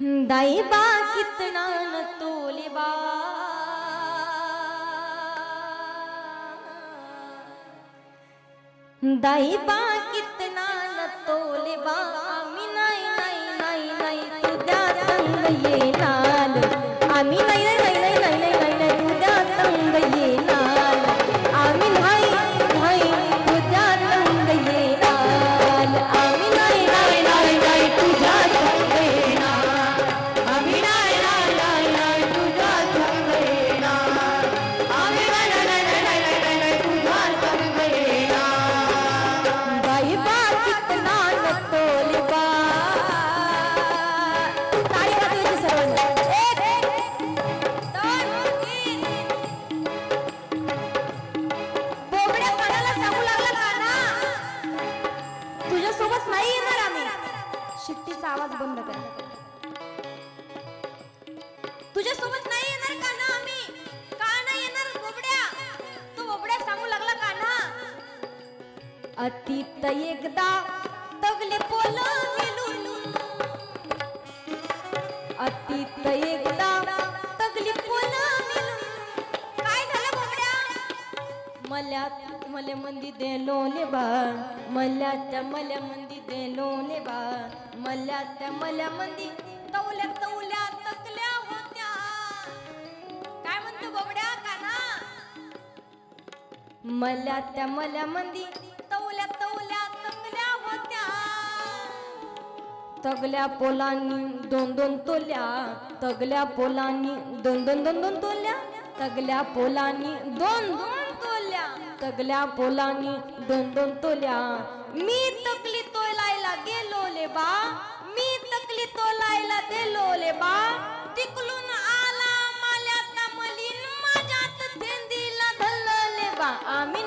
दाई बा कितना न तोले बा दाई बा कितना न तोले शिट्टीचा आवाज बंद कर. तुझ्यासोबत नाही येणार काना आम्ही. का नाही येणार बोबड्या. तो बोबड्या सांगू लागला काना अतीत एकदा तगले पोल अतीत एकदा तगली पोल काय झालं बोबड्या? मल्या मले मंदी देलोले बा मल्याच्या मल्या मंदी देलोले बा मल्याच्या मल्या मंदी तवल्या तवल्या तकल्या होत्या. काय म्हणतो बोबड्या काना मला त्या मला मंदी तवल्या तवल्या तकल्या होत्या. तगल्या पोलांनी दोन दोन तोल्या तगल्या पोलांनी दोन दोन दोन दोन तोल्या तगल्या पोलांनी दोन दोन तगल्या बोलानी दोन दोन तोल्या. मी तकली तोलायला गेलो ले बा. मी तकली तोलायला गेलो ले बा. तिकलून आला माल्यात मलीन. माझ्यात धेंदीला ले बा. आम्ही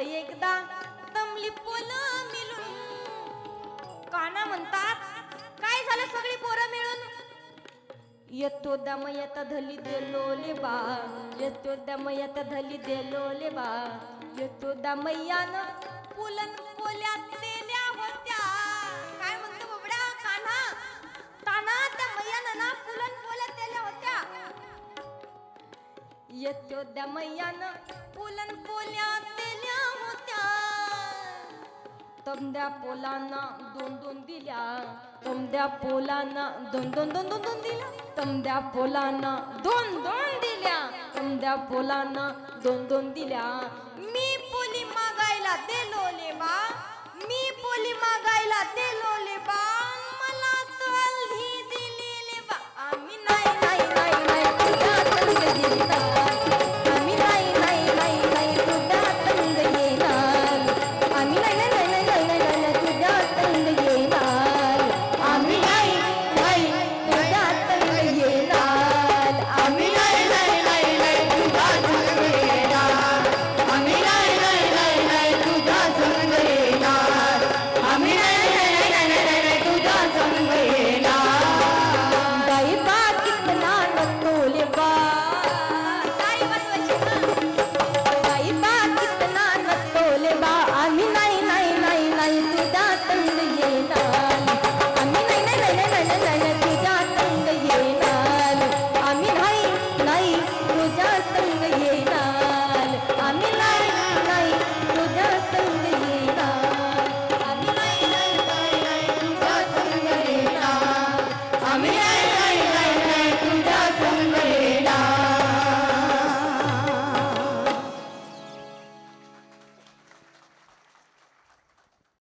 एकदा तमली पोल मिळून. काना म्हणतात काय झालं सगळी पोरं मिळून? येतो दमयत धली देलोले बा. येतो दमयत धली देलोले बा. येतो दमय्यान पुलन पोल्यात नेल्या होत्या. काय म्हणतो बोबड्या कान्हा? कान्हा त्या मैयानं ना पुलन पोल्यात नेल्या होत्या. येतो दमय्यान पुलन पोल्यात नेल्या तमद्या पोलांना दोन दोन दिल्या. तमद्या पोलांना दोन दोन दोन दोन दोन दिल्या. तमद्या पोलांना दोन दोन दिल्या. तमद्या पोलांना दोन दोन दिल्या. मी पोली मागायला ते लोले बा. मी पोली मागायला देलो la la la